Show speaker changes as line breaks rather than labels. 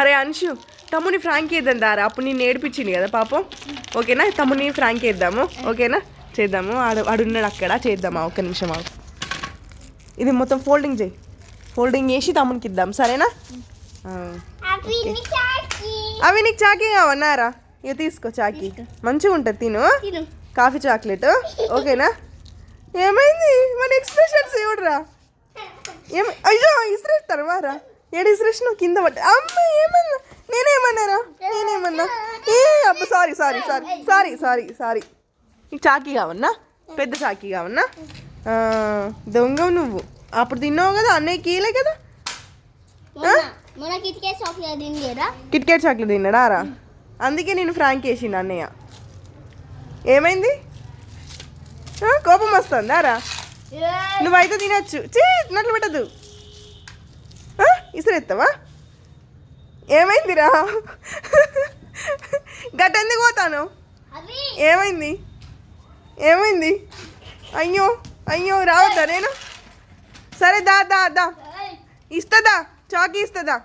అరే అంశు తమ్ముని ఫ్రాంక్ వేద్దాం దారా. అప్పుడు నేను నేర్పించింది కదా పాపం. ఓకేనా? తమ్ముని ఫ్రాంక్ వేద్దాము ఓకేనా? చేద్దాము. ఆడు ఆడున్నాడు అక్కడ. చేద్దామా ఒక్క నిమిషం. ఇది మొత్తం ఫోల్డింగ్ చేయి. ఫోల్డింగ్ చేసి తమ్మునికి ఇద్దాం. సరేనా.
అవి
నీకు చాకీ కావన్నారా ఇక తీసుకో చాకీ. మంచిగా ఉంటుంది తిను.
తిను.
Coffee chocolate. ఓకేనా? ఏమైంది? మన ఎక్స్ప్రెషన్స్ చూడరా ఏమ అయ్యో ఇసిరేస్తారు వారా? ఏడు ఇసిరేసిన కింద పడ్డ అమ్మ ఏమన్నా? నేనేమన్నారా నేనేమన్నా? ఏ అబ్బ sorry sorry sorry sorry sorry sorry. నీకు చాకీ కావన్నా? పెద్ద చాకీ కావన్నా? దొంగ నువ్వు. అప్పుడు తిన్నావు కదా అన్నయ్య కీలే కదా?
మొన్న మొన్న కిటికే చాక్లెట్
కిట్ తిన్నాడా రా? అందుకే నేను ఫ్రాంక్ వేసిండు అన్నయ్య. ఏమైంది? కోపం వస్తుందా రా? నువ్వైతే తినచ్చు. చీ నట్లు పెట్టదు ఇసురెత్తావా? ఏమైందిరా? గట్ట ఎందుకు పోతాను ఏమైంది? ఏమైంది? అయ్యో అయ్యో రావద్దా నేను? సరే దా దా దా. ఇస్తుందా? చాకీ ఇస్తుందా?